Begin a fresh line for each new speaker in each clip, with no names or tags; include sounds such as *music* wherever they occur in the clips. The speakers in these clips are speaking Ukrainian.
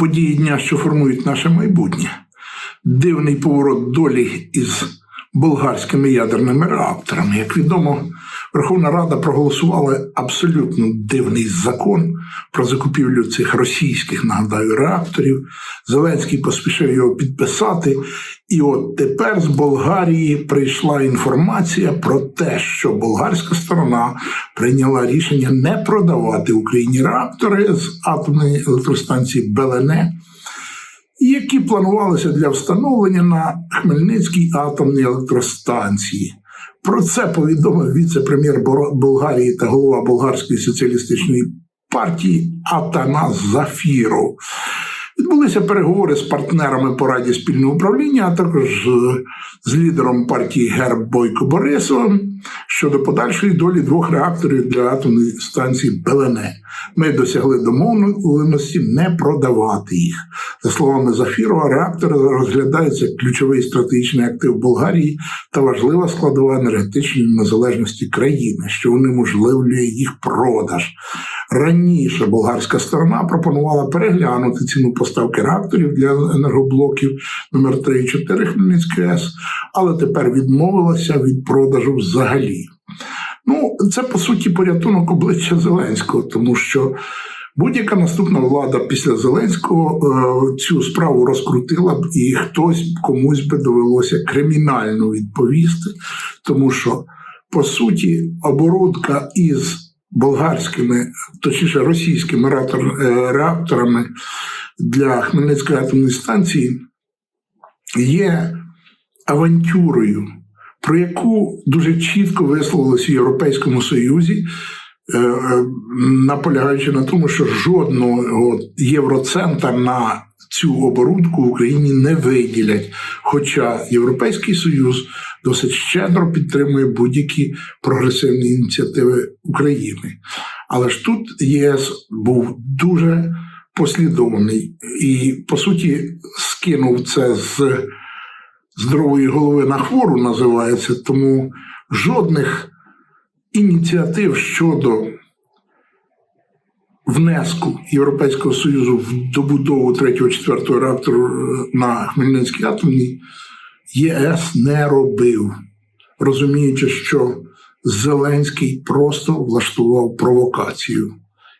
події дня, що формують наше майбутнє. Дивний поворот долі із болгарськими ядерними реакторами. Як відомо, Верховна Рада проголосувала абсолютно дивний закон про закупівлю цих російських, нагадаю, реакторів. Зеленський поспішив його підписати. І от тепер з Болгарії прийшла інформація про те, що болгарська сторона прийняла рішення не продавати Україні реактори з атомної електростанції Белене, які планувалися для встановлення на Хмельницькій атомній електростанції. Про це повідомив віце-прем'єр Болгарії та голова Болгарської соціалістичної партії Атанас Зафіров. Відбулися переговори з партнерами по раді спільного управління, а також з, лідером партії Герб Бойко Борисовим щодо подальшої долі двох реакторів для атомної станції Белене. Ми досягли домовленості не продавати їх. За словами Зафірова, реактори розглядаються як ключовий стратегічний актив Болгарії та важлива складова енергетичної незалежності країни, що унеможливлює їх продаж. Раніше болгарська сторона пропонувала переглянути ціну поставки реакторів для енергоблоків номер 3 і 4 Хмельницької АЕС, але тепер відмовилася від продажу взагалі. Ну, це по суті порятунок обличчя Зеленського, тому що будь-яка наступна влада після Зеленського е, цю справу розкрутила б, і хтось комусь би довелося кримінально відповісти, тому що по суті оборудка із болгарськими, точніше російськими реактор- реакторами для Хмельницької атомної станції є авантюрою, про яку дуже чітко висловилось в Європейському Союзі, е, е, наполягаючи на тому, що жодного євроцента на цю оборудку в Україні не виділять. Хоча Європейський Союз досить щедро підтримує будь-які прогресивні ініціативи України. Але ж тут ЄС був дуже послідовний і, по суті, скинув це з здорової голови на хвору, називається, тому жодних ініціатив щодо внеску Європейського Союзу в добудову 3-4 реактору е, на Хмельницькій атомній ЄС не робив, розуміючи, що Зеленський просто влаштував провокацію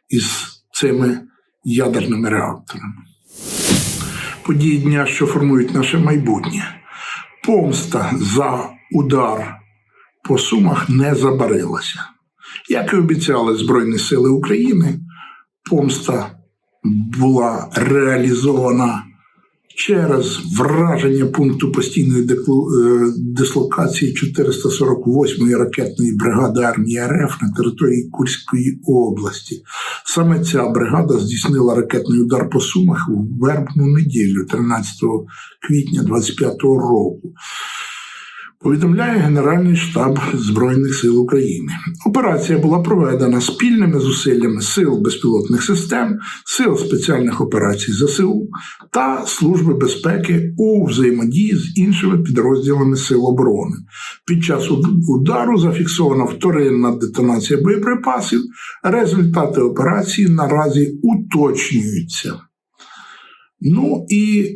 із цими ядерними реакторами. Події дня, що формують наше майбутнє. Помста за удар по сумах не забарилася. Як і обіцяли Збройні Сили України, помста була реалізована через враження пункту постійної е, дислокації 448-ї ракетної бригади армії РФ на території Курської області. Саме ця бригада здійснила ракетний удар по сумах у вербну неділю, 13 квітня 25-го року. Повідомляє Генеральний штаб Збройних сил України. Операція була проведена спільними зусиллями сил безпілотних систем, сил спеціальних операцій ЗСУ та Служби безпеки у взаємодії з іншими підрозділами Сил оборони. Під час удару зафіксована вторинна детонація боєприпасів. Результати операції наразі уточнюються. Ну і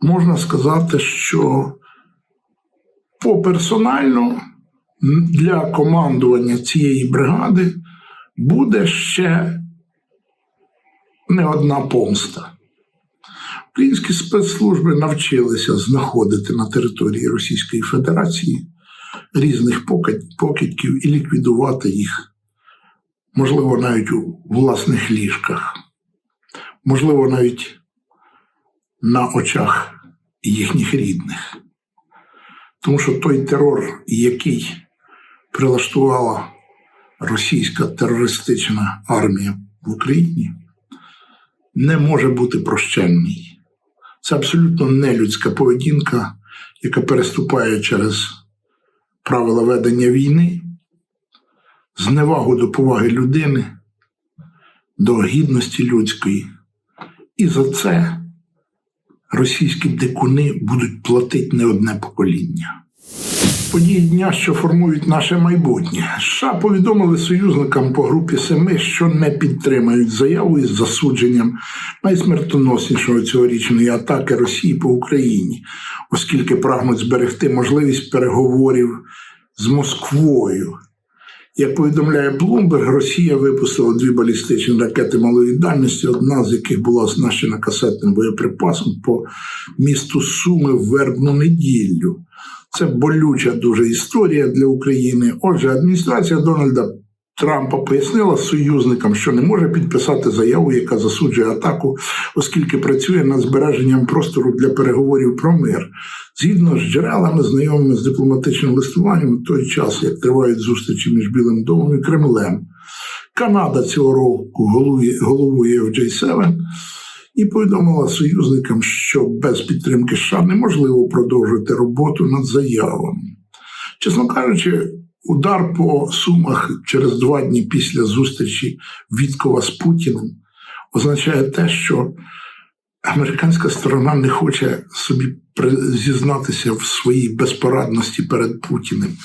можна сказати, що поперсонально м, для командування цієї бригади буде ще не одна помста. Українські спецслужби навчилися знаходити на території Російської Федерації різних покидьків і ліквідувати їх, можливо, навіть у власних ліжках, можливо, навіть на очах їхніх рідних. Тому що той терор, який прилаштувала російська терористична армія в Україні, не може бути прощенний. Це абсолютно нелюдська поведінка, яка переступає через правила ведення війни, зневагу до поваги людини, до гідності людської. І за це російські дикуни будуть платити не одне покоління. Події дня, що формують наше майбутнє. США повідомили союзникам по групі Семи, що не підтримають заяву із засудженням найсмертоноснішого цьогорічної атаки Росії по Україні, оскільки прагнуть зберегти можливість переговорів з Москвою. Як повідомляє Блумберг, Росія випустила дві балістичні ракети малої дальності, одна з яких була оснащена касетним боєприпасом по місту Суми в вербну неділю. Це болюча дуже історія для України. Отже, адміністрація Дональда Трампа пояснила союзникам, що не може підписати заяву, яка засуджує атаку, оскільки працює над збереженням простору для переговорів про мир. Згідно з джерелами, знайомими з дипломатичним листуванням, в той час, як тривають зустрічі між Білим домом і Кремлем. Канада цього року головує, в J7 і повідомила союзникам, що без підтримки США неможливо продовжити роботу над заявами. Чесно кажучи, удар по сумах через два дні після зустрічі Віткова з Путіним означає те, що американська сторона не хоче собі зізнатися в своїй безпорадності перед Путіним.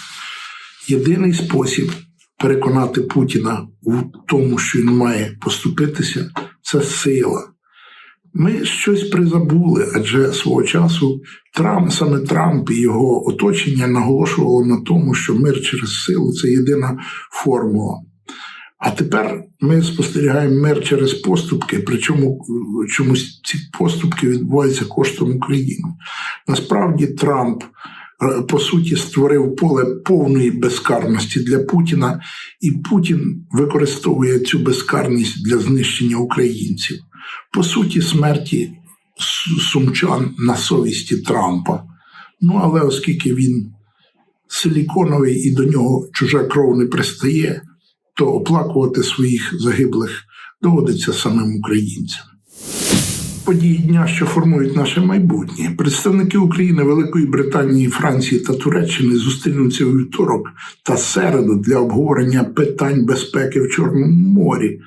Єдиний спосіб переконати Путіна в тому, що він має поступитися, це сила. Ми щось призабули, адже свого часу Трамп, саме Трамп і його оточення наголошувало на тому, що мир через силу це єдина формула. А тепер ми спостерігаємо мир через поступки, причому чомусь ці поступки відбуваються коштом України. Насправді Трамп е, по суті створив поле повної безкарності для Путіна, і Путін використовує цю безкарність для знищення українців по суті, смерті сумчан на совісті Трампа. Ну, але оскільки він силіконовий і до нього чужа кров не пристає, то оплакувати своїх загиблих доводиться самим українцям. Події дня, що формують наше майбутнє, представники України, Великої Британії, Франції та Туреччини зустрінуться у вівторок та середу для обговорення питань безпеки в Чорному морі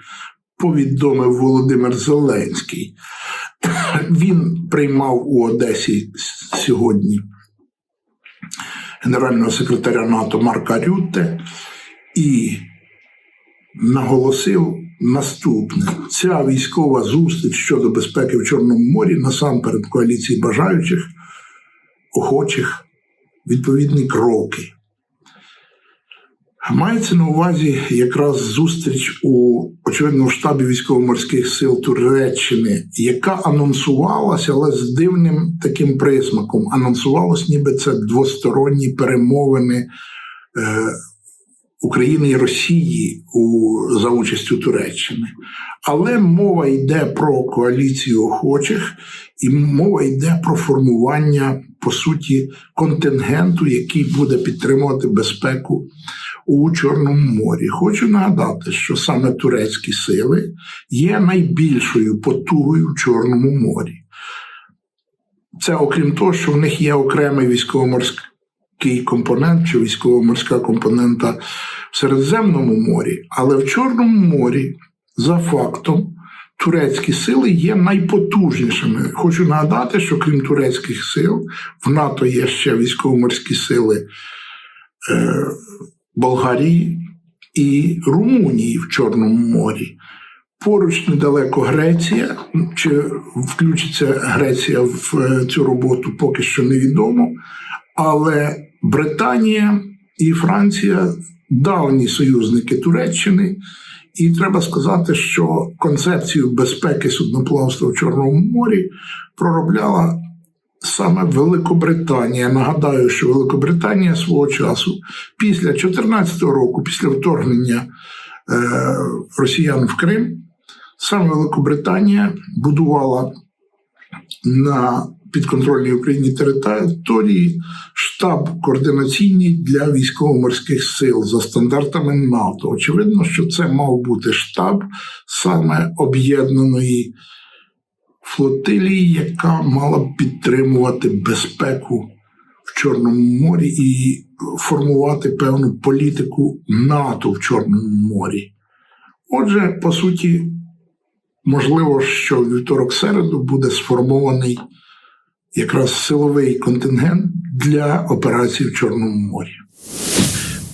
повідомив Володимир Зеленський. *clears throat* Він приймав у Одесі сьогодні генерального секретаря НАТО Марка Рютте і наголосив наступне: ця військова зустріч щодо безпеки в Чорному морі насамперед коаліції бажаючих, охочих відповідні кроки. Мається на увазі якраз зустріч у очевидно в штабі військово-морських сил Туреччини, яка анонсувалася, але з дивним таким присмаком. Анонсувалось, ніби це двосторонні перемовини е, України і Росії у, за участю Туреччини. Але мова йде про коаліцію охочих, і мова йде про формування по суті контингенту, який буде підтримувати безпеку у Чорному морі. Хочу нагадати, що саме турецькі сили є найбільшою потугою в Чорному морі. Це окрім того, що в них є окремий військово-морський компонент чи військово-морська компонента в Середземному морі, але в Чорному морі за фактом. Турецькі сили є найпотужнішими. Хочу нагадати, що крім турецьких сил, в НАТО є ще військово-морські сили е, Болгарії і Румунії в Чорному морі. Поруч недалеко Греція, чи включиться Греція в е, цю роботу, поки що невідомо. Але Британія і Франція давні союзники Туреччини, і треба сказати, що концепцію безпеки судноплавства в Чорному морі проробляла саме Великобританія. Нагадаю, що Великобританія свого часу після 2014 року, після вторгнення е, росіян в Крим, саме Великобританія будувала на підконтрольній Україні території штаб координаційний для військово-морських сил за стандартами НАТО. Очевидно, що це мав бути штаб саме об'єднаної флотилії, яка мала б підтримувати безпеку в Чорному морі і формувати певну політику НАТО в Чорному морі. Отже, по суті, можливо, що вівторок середу буде сформований якраз силовий контингент для операцій в Чорному морі.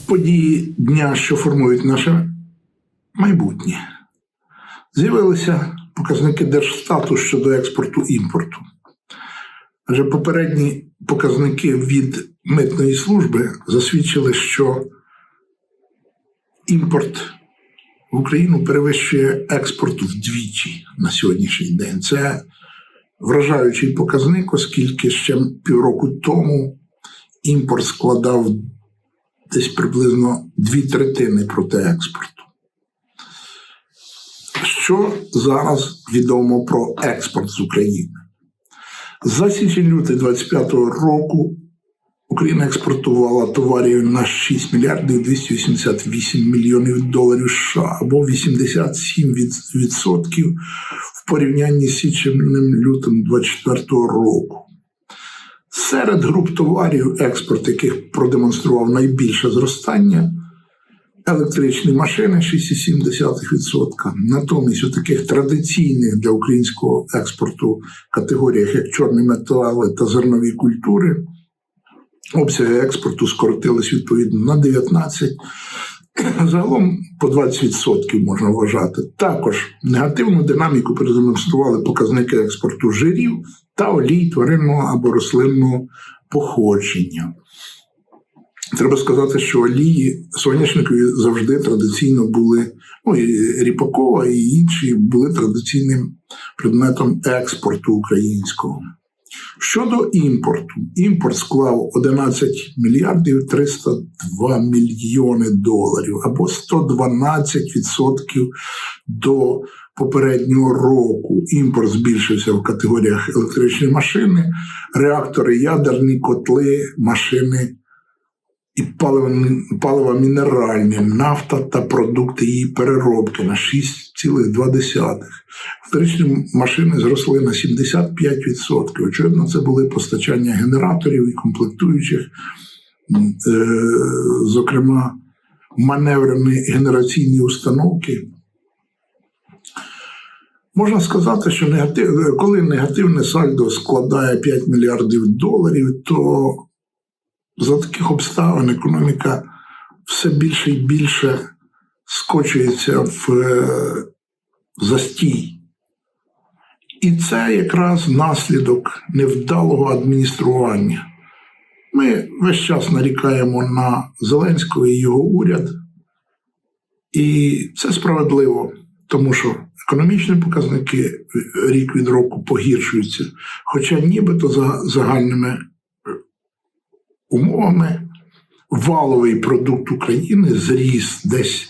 Події дня, що формують наше майбутнє. З'явилися показники держстату щодо експорту імпорту. Адже попередні показники від митної служби засвідчили, що імпорт в Україну перевищує експорт вдвічі на сьогоднішній день. Це вражаючий показник, оскільки ще півроку тому імпорт складав десь приблизно дві третини проти експорту. Що зараз відомо про експорт з України? За січень-лютий 2025 року Україна експортувала товарів на 6 мільярдів 288 мільйонів доларів США або 87% відсотків в порівнянні з січнем лютим 2024 року. Серед груп товарів, експорт яких продемонстрував найбільше зростання, електричні машини 6,7%. Натомість у таких традиційних для українського експорту категоріях, як чорні метали та зернові культури, обсяги експорту скоротились відповідно на 19%. Загалом по 20% можна вважати. Також негативну динаміку продемонстрували показники експорту жирів та олій тваринного або рослинного походження. Треба сказати, що олії соняшникові завжди традиційно були, ну і ріпакова, і інші були традиційним предметом експорту українського. Щодо імпорту, імпорт склав 11 мільярдів 302 мільйони доларів або 112% до попереднього року. Імпорт збільшився в категоріях електричні машини, реактори, ядерні котли, машини і паливо мінеральні, нафта та продукти її переробки на 6,2. Електричні машини зросли на 75%. Очевидно, це були постачання генераторів і комплектуючих, е, зокрема, маневрені генераційні установки. Можна сказати, що негатив, коли негативне сальдо складає 5 мільярдів доларів, то за таких обставин економіка все більше і більше скочується в е, застій. І це якраз наслідок невдалого адміністрування. Ми весь час нарікаємо на Зеленського і його уряд, і це справедливо, тому що економічні показники рік від року погіршуються, хоча нібито за загальними умовами валовий продукт України зріс десь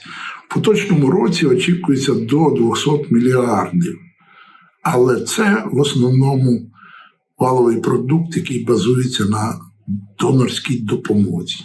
поточному році очікується до 200 мільярдів. Але це в основному валовий продукт, який базується на донорській допомозі.